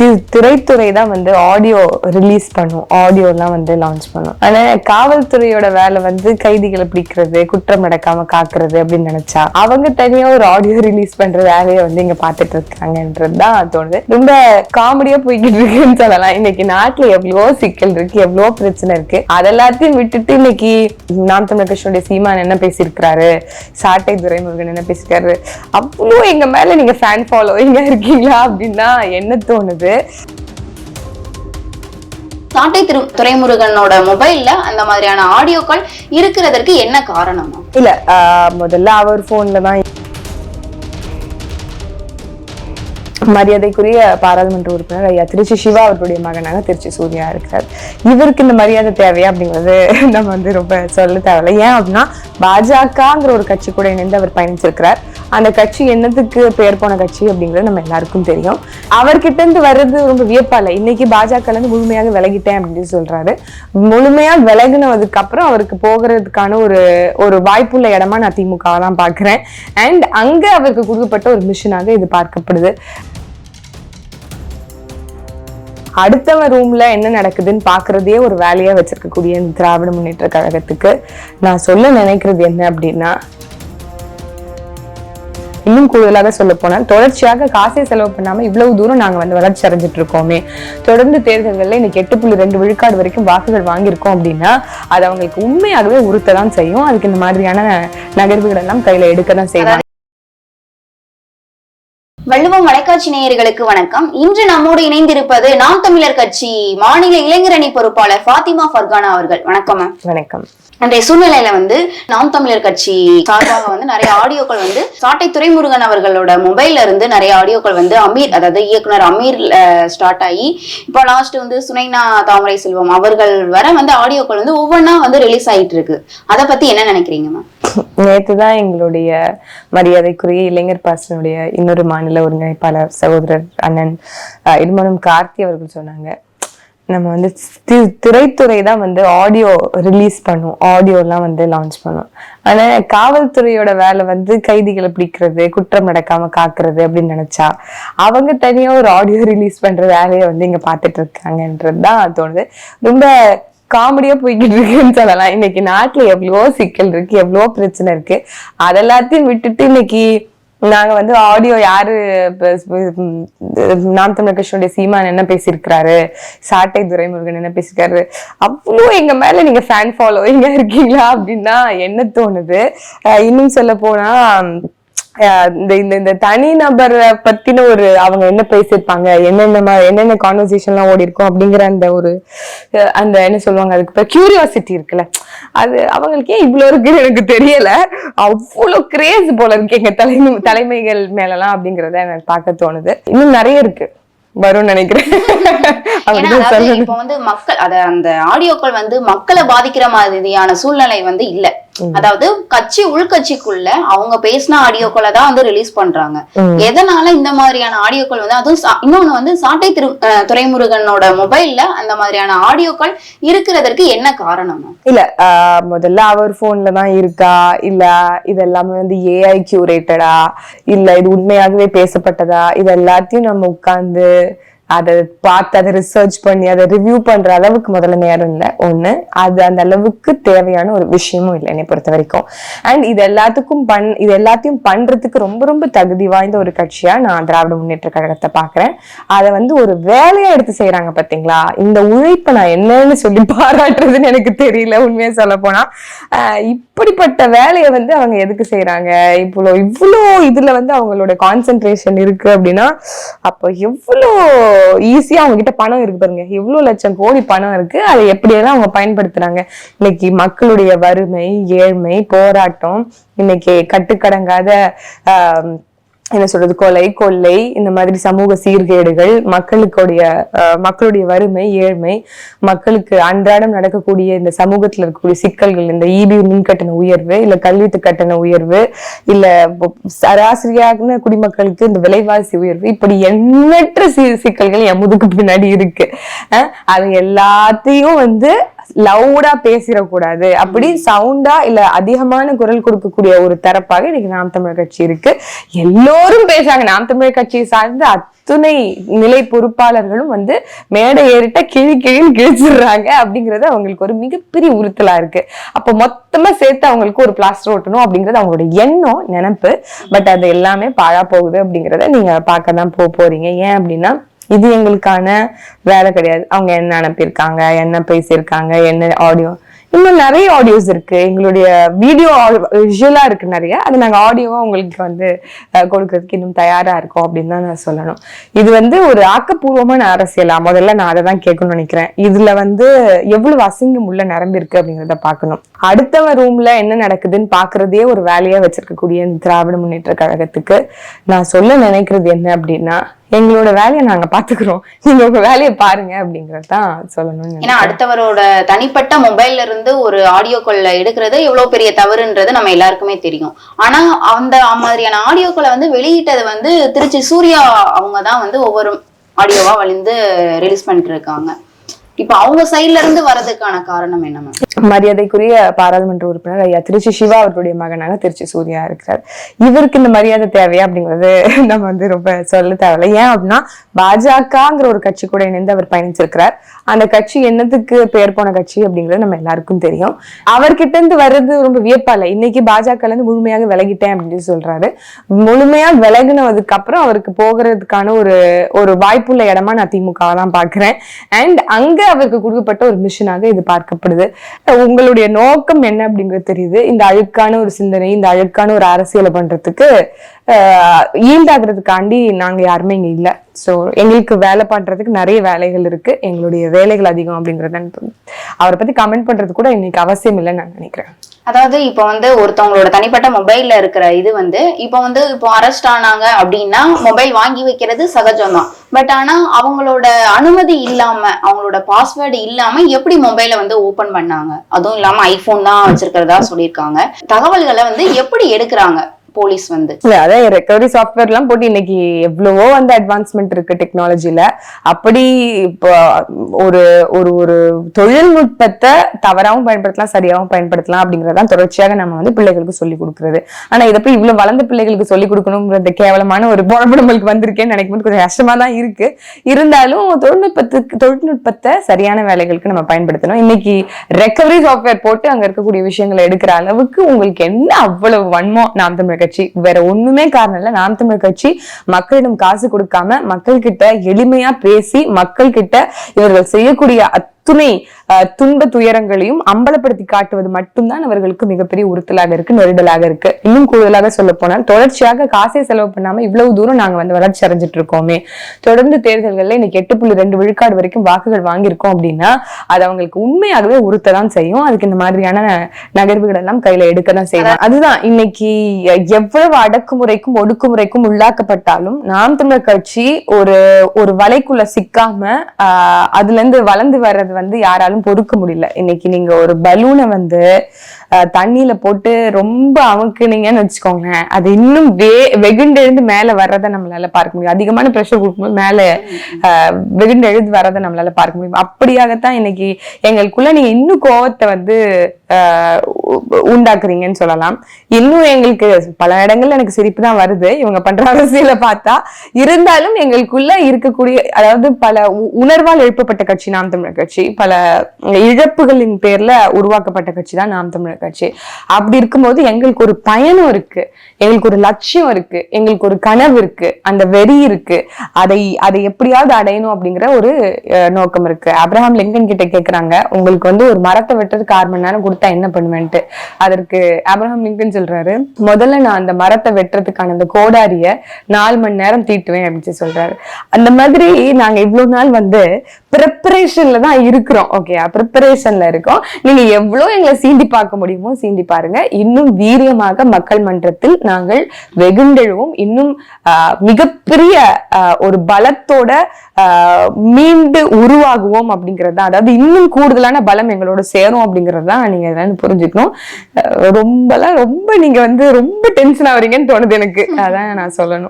te திரைத்துறை தான் வந்து ஆடியோ ரிலீஸ் பண்ணும். ஆடியோலாம் வந்து லான்ச் பண்ணும். ஆனா காவல்துறையோட வேலை வந்து கைதிகளை பிடிக்கிறது குற்றம் நடக்காம காக்குறது அப்படின்னு நினைச்சா அவங்க தனியா ஒரு ஆடியோ ரிலீஸ் பண்ற வேலையை வந்து இங்க பாத்துட்டு இருக்காங்கன்றது தான் தோணுது. ரொம்ப காமெடியா போய்கிட்டு இருக்குன்னு சொல்லலாம். இன்னைக்கு நாட்டுல எவ்வளவோ சிக்கல் இருக்கு எவ்வளவோ பிரச்சனை இருக்கு. அதெல்லாத்தையும் விட்டுட்டு இன்னைக்கு நாம் தமிழ் கட்சியுடைய சீமான் என்ன பேசியிருக்கிறாரு? சாட்டை துரைமுருகன் என்ன பேசியிருக்காரு? அவ்வளோ எங்க மேல நீங்க ஃபேன் ஃபாலோவிங்கா இருக்கீங்களா அப்படின்னா என்ன தோணுது? சாட்டை திரு துரைமுருகனோட மொபைல்ல அந்த மாதிரியான ஆடியோ கால் இருக்கிறதற்கு என்ன காரணம் இல்ல ஆஹ் முதல்ல அவர் போன்ல தான் மரியாதைக்குரிய பாராளுமன்ற உறுப்பினர் ஐயா திருச்சி சிவா அவர்களுடைய மகனாக திருச்சி சூர்யா இருக்கிறார். இவருக்கு இந்த மரியாதை தேவையா அப்படிங்கிறது நம்ம வந்து ரொம்ப சொல்ல தேவையில்லை. ஏன் அப்படின்னா பாஜகங்கிற ஒரு கட்சி கூட இணைந்து அவர் பயணிச்சிருக்கிறார். அந்த கட்சி என்னத்துக்கு பேர் போன கட்சி அப்படிங்கிறது நம்ம எல்லாருக்கும் தெரியும். அவர்கிட்ட இருந்து வர்றது ரொம்ப வியப்பா இல்லை. இன்னைக்கு பாஜக இருந்து முழுமையாக விலகிட்டேன் அப்படின்னு சொல்றாரு. முழுமையா விலகினதுக்கு அப்புறம் அவருக்கு போகிறதுக்கான ஒரு ஒரு வாய்ப்புள்ள இடமா நான் திமுக தான் பாக்குறேன் அண்ட் அங்க அவருக்கு கொடுக்கப்பட்ட ஒரு மிஷனாக இது பார்க்கப்படுது. அடுத்தவன் ரூம்ல என்ன நடக்குதுன்னு பாக்குறதே ஒரு வேலையா வச்சிருக்கக்கூடிய இந்த திராவிட முன்னேற்ற கழகத்துக்கு நான் சொல்ல நினைக்கிறது என்ன அப்படின்னா இன்னும் கூடுதலாக சொல்ல போனால் தொடர்ச்சியாக காசை செலவு பண்ணாம இவ்வளவு தூரம் நாங்க வந்து வளர்ச்சி அடைஞ்சிட்டு இருக்கோமே. தொடர்ந்து தேர்தல்களில் இன்னைக்கு எட்டு புள்ளி ரெண்டு விழுக்காடு வரைக்கும் வாக்குகள் வாங்கியிருக்கோம் அப்படின்னா அது அவங்களுக்கு உண்மையாகவே உறுத்த தான் செய்யும். அதுக்கு இந்த மாதிரியான நகர்வுகள் எல்லாம் கையில எடுக்க தான் செய்வாங்க. வள்ளுவம் வலைக்காட்சி நேயர்களுக்கு வணக்கம். இன்று நம்மோடு இணைந்திருப்பது நாம் தமிழர் கட்சி மாநில இளைஞரணி பொறுப்பாளர் ஃபாத்திமா ஃபர்கானா அவர்கள். வணக்கம் வணக்கம். அன்றைய சூழ்நிலையில வந்து நாம் தமிழர் கட்சி சார்பாக வந்து நிறைய ஆடியோக்கள் வந்து சாட்டை துரைமுருகன் அவர்களோட மொபைல்ல இருந்து நிறைய ஆடியோக்கள் வந்து அமீர் அதாவது இயக்குனர் அமீர் ஸ்டார்ட் ஆகி இப்போ லாஸ்ட் வந்து சுனைனா தாமரை செல்வம் அவர்கள் வர வந்து ஆடியோக்கள் வந்து ஒவ்வொன்றா வந்து ரிலீஸ் ஆயிட்டு இருக்கு. அதை பத்தி என்ன நினைக்கிறீங்க மேம் நேற்று தான் எங்களுடைய மரியாதைக்குரிய இளைஞர் பாசனுடைய இன்னொரு மாநில ஒருங்கிணைப்பாளர் சகோதரர் அண்ணன் அஹ், இடுமனம் கார்த்தி அவர்கள் சொன்னாங்க. நம்ம வந்து தி- திரைத்துறை தான் வந்து ஆடியோ ரிலீஸ் பண்ணும். ஆடியோலாம் வந்து லான்ச் பண்ணும். ஆனா காவல்துறையோட வேலை வந்து கைதிகளை பிடிக்கிறது குற்றம் நடக்காம காக்குறது அப்படின்னு நினைச்சா அவங்க தனியா ஒரு ஆடியோ ரிலீஸ் பண்ற வேலையை வந்து இங்க பாத்துட்டு இருக்காங்கன்றது தான் தோணுது. ரொம்ப காமெடியா போய்கிட்டு இருக்குன்னு சொல்லலாம். இன்னைக்கு நாட்டுல எவ்வளவோ சிக்கல் இருக்கு எவ்வளவோ பிரச்சனை இருக்கு. அதெல்லாத்தையும் விட்டுட்டு இன்னைக்கு நாங்க வந்து ஆடியோ யாரு நாம் தமிழர் கிருஷ்ணனுடைய சீமான் என்ன பேசியிருக்கிறாரு? சாட்டை துரைமுருகன் என்ன பேசியிருக்காரு? அவ்வளோ எங்க மேல நீங்க ஃபேன் ஃபாலோவிங்கா இருக்கீங்களா அப்படின்னா என்ன தோணுது? இன்னும் சொல்ல போனா இந்த இந்த இந்த தனி நபரை பத்தின ஒரு அவங்க என்ன பேசியிருப்பாங்க? என்னென்ன என்னென்ன கான்வர்சேஷன்லாம் ஓடி இருக்கும் அப்படிங்கிற அந்த ஒரு அந்த என்ன சொல்லுவாங்க அதுக்கு இப்போ கியூரியாசிட்டி இருக்குல்ல. அது அவங்களுக்கு ஏன் இவ்வளோ இருக்குன்னு எனக்கு தெரியல. அவ்வளோ கிரேஸ் போல இருக்கு எங்க தலைமை தலைமைகள் மேலலாம் அப்படிங்கறத எனக்கு பார்க்க தோணுது. இன்னும் நிறைய இருக்கு. வரும்னு நினைக்கிறேன். இப்போ வந்து மக்கள் அத அந்த ஆடியோக்கள் வந்து மக்களை பாதிக்கிற மாதிரியான சூழ்நிலை வந்து இல்ல. அதாவது கட்சி உள்கட்சிக்குள்ள அவங்க பேசின ஆடியோக்களை தான் வந்து ரிலீஸ் பண்றாங்க. எதனால இந்த மாதிரியான ஆடியோக்கள் வந்து அதுவும் இன்னொன்னு வந்து சாட்டை திரு அஹ் துரைமுருகனோட மொபைல்ல அந்த மாதிரியான ஆடியோக்கள் இருக்கிறதற்கு என்ன காரணம்? இல்ல முதல்ல அவர் போன்ல தான் இருக்கா? இல்ல இது எல்லாமே வந்து ஏஐ கியூரேட்டடா இல்ல இது உண்மையாகவே பேசப்பட்டதா? இது எல்லாத்தையும் நம்ம உட்கார்ந்து அதை பார்த்து அதை ரிசர்ச் பண்ணி அதை ரிவ்யூ பண்ற அளவுக்கு முதல்ல நேரம் இல்லை. ஒண்ணு அது அந்த அளவுக்கு தேவையான ஒரு விஷயமும் இல்லை என்னை பொறுத்த வரைக்கும். அண்ட் இது எல்லாத்துக்கும் பண் இது எல்லாத்தையும் பண்றதுக்கு ரொம்ப ரொம்ப தகுதி வாய்ந்த ஒரு கட்சியா நான் திராவிட முன்னேற்ற கழகத்தை பாக்குறேன் அதை வந்து ஒரு வேலையா எடுத்து செய்யறாங்க பாத்தீங்களா? இந்த உழைப்பை நான் என்னன்னு சொல்லி பாராட்டுறதுன்னு எனக்கு தெரியல உண்மையா சொல்ல போனா. இப்படிப்பட்ட வேலையை வந்து அவங்க எதுக்கு செய்யறாங்க இவ்வளோ இவ்வளோ இதுல வந்து அவங்களோட கான்சென்ட்ரேஷன் இருக்கு அப்படின்னா அப்போ எவ்வளோ ஈஸியா அவங்க கிட்ட பணம் இருக்கு பாருங்க. எவ்வளவு லட்சம் கோடி பணம் இருக்கு. அதை எப்படியெல்லாம் அவங்க பயன்படுத்துறாங்க? இன்னைக்கு மக்களுடைய வறுமை ஏழ்மை போராட்டம் இன்னைக்கு கட்டுக்கடங்காத ஆஹ் என்ன சொல்றது கொலை கொள்ளை இந்த மாதிரி சமூக சீர்கேடுகள் மக்களுக்குடைய அஹ், மக்களுடைய வறுமை ஏழ்மை மக்களுக்கு அன்றாடம் நடக்கக்கூடிய இந்த சமூகத்துல இருக்கக்கூடிய சிக்கல்கள் இந்த இபி மின்கட்டண உயர்வு இல்ல கல்வித்து கட்டண உயர்வு இல்ல சராசரியான குடிமக்களுக்கு இந்த விலைவாசி உயர்வு இப்படி எண்ணற்ற சி சிக்கல்கள் என் முதுகு பின்னாடி இருக்கு. அஹ், அது எல்லாத்தையும் வந்து லவுடா பேசிடக்கூடாது. அப்படி சவுண்டா இல்ல அதிகமான குரல் கொடுக்கக்கூடிய ஒரு தரப்பாக இன்னைக்கு நாம் தமிழர் கட்சி இருக்கு. எல்லோரும் பேசுறாங்க. நாம் தமிழர் கட்சியை சார்ந்த அத்துணை நிலை பொறுப்பாளர்களும் வந்து மேடை ஏறிட்ட கிழி கிழின்னு கிழிச்சிடுறாங்க அப்படிங்கறது அவங்களுக்கு ஒரு மிகப்பெரிய உறுத்தலா இருக்கு. அப்ப மொத்தமா சேர்த்து அவங்களுக்கு ஒரு பிளாஸ்டர் ஓட்டணும் அப்படிங்கறது அவங்களோட எண்ணம் நினைப்பு. பட் அது எல்லாமே பாழா போகுது அப்படிங்கறத நீங்க பார்க்க தான் போறீங்க. ஏன் அப்படின்னா இது எங்களுக்கான வேலை கிடையாது. அவங்க என்ன அனுப்பியிருக்காங்க என்ன பேசியிருக்காங்க என்ன ஆடியோ இன்னும் நிறைய ஆடியோஸ் இருக்கு. எங்களுடைய வீடியோ விஷுவலா இருக்கு நிறைய. அது நாங்கள் ஆடியோவா உங்களுக்கு வந்து கொடுக்கறதுக்கு இன்னும் தயாரா இருக்கோம் அப்படின்னு தான் நான் சொல்லணும். இது வந்து ஒரு ஆக்கப்பூர்வமான அரசியலா? முதல்ல நான் அதை தான் கேட்கணும்னு நினைக்கிறேன். இதுல வந்து எவ்வளவு அசிங்கம் உள்ள நிரம்பி இருக்கு பார்க்கணும். அடுத்தவன் ரூம்ல என்ன நடக்குதுன்னு பாக்குறதே ஒரு வேலையா வச்சிருக்கக்கூடிய திராவிட முன்னேற்ற கழகத்துக்கு நான் சொல்ல நினைக்கிறது என்ன அப்படின்னா எங்களோட வேலையை நாங்க பாத்துக்கிறோம். நீங்க உங்க வேலையை பாருங்க அப்படிங்கறது தான் சொல்லணும்னு ஏன்னா அடுத்தவரோட தனிப்பட்ட மொபைல்ல இருந்து ஒரு ஆடியோக்கள் எடுக்கிறது எவ்வளவு பெரிய தவறுன்றது நம்ம எல்லாருக்குமே தெரியும். ஆனா அந்த மாதிரியான ஆடியோக்களை வந்து வெளியிட்டது வந்து திருச்சி சூர்யா அவங்க தான் வந்து ஒவ்வொரு ஆடியோவா வழிந்து ரிலீஸ் பண்ணிட்டு இருக்காங்க. இப்ப அவங்க சைட்ல இருந்து வர்றதுக்கான காரணம் என்ன மேம் மரியாதைக்குரிய பாராளுமன்ற உறுப்பினர் ஐயா திருச்சி சிவா அவர்களுடைய மகனாக திருச்சி சூர்யா இருக்கிறார். இவருக்கு இந்த மரியாதை தேவையா அப்படிங்கிறது நம்ம வந்து ரொம்ப சொல்ல தேவையில்லை. ஏன் அப்படின்னா பாஜகங்கிற ஒரு கட்சி கூட இணைந்து அவர் பயணிச்சிருக்கிறார். அந்த கட்சி என்னத்துக்கு பெயர் போன கட்சி அப்படிங்கிறது நம்ம எல்லாருக்கும் தெரியும். அவர்கிட்ட இருந்து வர்றது ரொம்ப வியப்பா இல்லை. இன்னைக்கு பாஜக இருந்து முழுமையாக விலகிட்டேன் அப்படின்னு சொல்றாரு. முழுமையா விலகினதுக்கு அப்புறம் அவருக்கு போகிறதுக்கான ஒரு ஒரு வாய்ப்புள்ள இடமா நான் திமுக தான் பாக்குறேன் அண்ட் அங்க அவருக்கு கொடுக்கப்பட்ட ஒரு மிஷனாக இது பார்க்கப்படுது. உங்களுடைய நோக்கம் என்ன அப்படிங்கிறது தெரியுது. இந்த அழுக்கான ஒரு சிந்தனை இந்த அழுக்கான ஒரு அரசியலை பண்றதுக்கு ஈல்டாகிறதுக்காண்டி நாங்க யாருமே இங்க இல்ல. ஸோ எங்களுக்கு வேலை பண்ணுறதுக்கு நிறைய வேலைகள் இருக்கு. எங்களுடைய வேலைகள் அதிகம் அப்படிங்கறத அவரை பத்தி கமெண்ட் பண்றது கூட இன்னைக்கு அவசியம் இல்லைன்னு நான் நினைக்கிறேன். அதாவது இப்போ வந்து ஒருத்தவங்களோட தனிப்பட்ட மொபைல்ல இருக்கிற இது வந்து இப்போ வந்து இப்போ அரெஸ்ட் ஆனாங்க அப்படின்னா மொபைல் வாங்கி வைக்கிறது சகஜம் தான் பட் ஆனா அவங்களோட அனுமதி இல்லாம அவங்களோட பாஸ்வேர்டு இல்லாம எப்படி மொபைலை வந்து ஓபன் பண்ணாங்க? அதுவும் இல்லாம ஐபோன் தான் வச்சிருக்கிறதா சொல்லியிருக்காங்க. தகவல்களை வந்து எப்படி எடுக்கிறாங்க? போலீஸ் வந்து இல்ல அதான் ரெக்கவரி சாஃப்ட்வேர் எல்லாம் போட்டு இன்னைக்கு எவ்வளவோ வந்து அட்வான்ஸ்மெண்ட் இருக்கு டெக்னாலஜில அப்படி இப்போ ஒரு ஒரு ஒரு தொழில்நுட்பத்தை தவறாகவும் பயன்படுத்தலாம் சரியாவும் பயன்படுத்தலாம் அப்படிங்கறதான் தொடர்ச்சியாக நம்ம வந்து பிள்ளைகளுக்கு சொல்லி கொடுக்கறது. ஆனா இதை போய் இவ்வளவு வளர்ந்த பிள்ளைகளுக்கு சொல்லி கொடுக்கணுங்கிறது கேவலமான ஒரு பொழப்பு நம்மளுக்கு வந்திருக்கேன்னு நினைக்கும் போது கொஞ்சம் கஷ்டமா தான் இருக்கு. இருந்தாலும் தொழில்நுட்பத்துக்கு தொழில்நுட்பத்தை சரியான வேலைகளுக்கு நம்ம பயன்படுத்தணும். இன்னைக்கு ரெக்கவரி சாஃப்ட்வேர் போட்டு அங்க இருக்கக்கூடிய விஷயங்களை எடுக்கிற அளவுக்கு உங்களுக்கு என்ன அவ்வளவு வன்மோ நாம் தமிழக கட்சி. வேற ஒண்ணுமே காரணம் இல்ல. நாம் தமிழ் கட்சி மக்களிடம் காசு கொடுக்காம மக்கள் கிட்ட எளிமையா பேசி மக்கள் கிட்ட இவர்கள் செய்யக்கூடிய அத்துணை துன்ப துயரங்களையும் அம்பலப்படுத்தி காட்டுவது மட்டும்தான் அவர்களுக்கு மிகப்பெரிய உறுத்தலாக இருக்கு நெருடலாக இருக்கு. இன்னும் கூடுதலாக சொல்ல போனால் தொடர்ச்சியாக காசை செலவு பண்ணாம இவ்வளவு தூரம் நாங்க வந்து வளர்ச்சி அடைஞ்சிட்டு இருக்கோமே. தொடர்ந்து தேர்தல்கள்ல இன்னைக்கு எட்டு புள்ளி ரெண்டு விழுக்காடு வரைக்கும் வாக்குகள் வாங்கியிருக்கோம் அப்படின்னா அது அவங்களுக்கு உண்மையாகவே உறுத்ததான் செய்யும். அதுக்கு இந்த மாதிரியான நகர்வுகள் எல்லாம் கையில எடுக்க தான் செய்யும் அதுதான் இன்னைக்கு எவ்வளவு அடக்குமுறைக்கும் ஒடுக்குமுறைக்கும் உள்ளாக்கப்பட்டாலும் நாம் தமிழர் கட்சி ஒரு ஒரு வலைக்குள்ள சிக்காம ஆஹ் அதுல இருந்து வளர்ந்து வர்றது வந்து யாராலும் பொறுக்க முடியல. இன்னைக்கு நீங்க ஒரு பலூனை வந்து தண்ணியில போட்டு ரொம்ப அமுக்குனீங்கன்னு வச்சுக்கோங்க அது இன்னும் வே வெகுண்டெழுந்து மேல வர்றதை நம்மளால பார்க்க முடியும். அதிகமான ப்ரெஷர் கொடுக்கும்போது மேல வெகுண்டெழுந்து வர்றதை நம்மளால பார்க்க முடியும். அப்படியாகத்தான் இன்னைக்கு எங்களுக்குள்ள நீங்க இன்னும் கோவத்தை வந்து ஆஹ் உண்டாக்குறீங்கன்னு சொல்லலாம். இன்னும் எங்களுக்கு பல இடங்கள்ல எனக்கு சிரிப்பு தான் வருது. இவங்க பண்ற அரசியல பார்த்தா. இருந்தாலும் எங்களுக்குள்ள இருக்கக்கூடிய அதாவது பல உ- உணர்வால் எழுப்பப்பட்ட கட்சி நாம் தமிழர் கட்சி. பல இழப்புகளின் பேர்ல உருவாக்கப்பட்ட கட்சி தான் நாம் தமிழர் கட்சி. அப்படி இருக்கும்போது எங்களுக்கு ஒரு பயணம் இருக்கு எங்களுக்கு ஒரு லட்சியம் இருக்கு எங்களுக்கு ஒரு கனவு இருக்கு அந்த வெறி இருக்கு. அதை அதை எப்படியாவது அடையணும் அப்படிங்கிற ஒரு நோக்கம் இருக்கு. அப்ரஹாம் லிங்கன் கிட்ட கேக்குறாங்க உங்களுக்கு வந்து ஒரு மரத்தை வெட்டுறதுக்கு ஆறு மணி நேரம் கொடுத்தா என்ன பண்ணுவேன்ட்டு? அதற்கு அப்ரஹாம் லிங்கன் சொல்றாரு முதல்ல நான் அந்த மரத்தை வெட்டுறதுக்கான அந்த கோடாரிய நாலு மணி நேரம் தீட்டுவேன் அப்படின்னு சொல்றாரு. அந்த மாதிரி நாங்க இவ்வளவு நாள் வந்து ப்ரிப்பரேஷன்ல தான் இருக்கிறோம். ஓகே ப்ரிப்பரேஷன்ல இருக்கோம். நீங்க எவ்வளவு எங்களை சீண்டி பார்க்க முடியுமோ சீண்டி பாருங்க. இன்னும் வீரியமாக மக்கள் மன்றத்தில் நாங்கள் வெகுண்டெழுவோம். இன்னும் ஆஹ், மிகப்பெரிய ஆஹ், ஒரு பலத்தோட ஆஹ், மீண்டு உருவாகுவோம் அப்படிங்கிறது தான். அதாவது இன்னும் கூடுதலான பலம் எங்களோட சேரும் அப்படிங்கிறது தான் நீங்க என்னன்னு புரிஞ்சுக்கணும். ரொம்பலாம் ரொம்ப நீங்க வந்து ரொம்ப டென்ஷன் ஆவறீங்கன்னு தோணுது எனக்கு. அதான் நான் சொல்லணும்.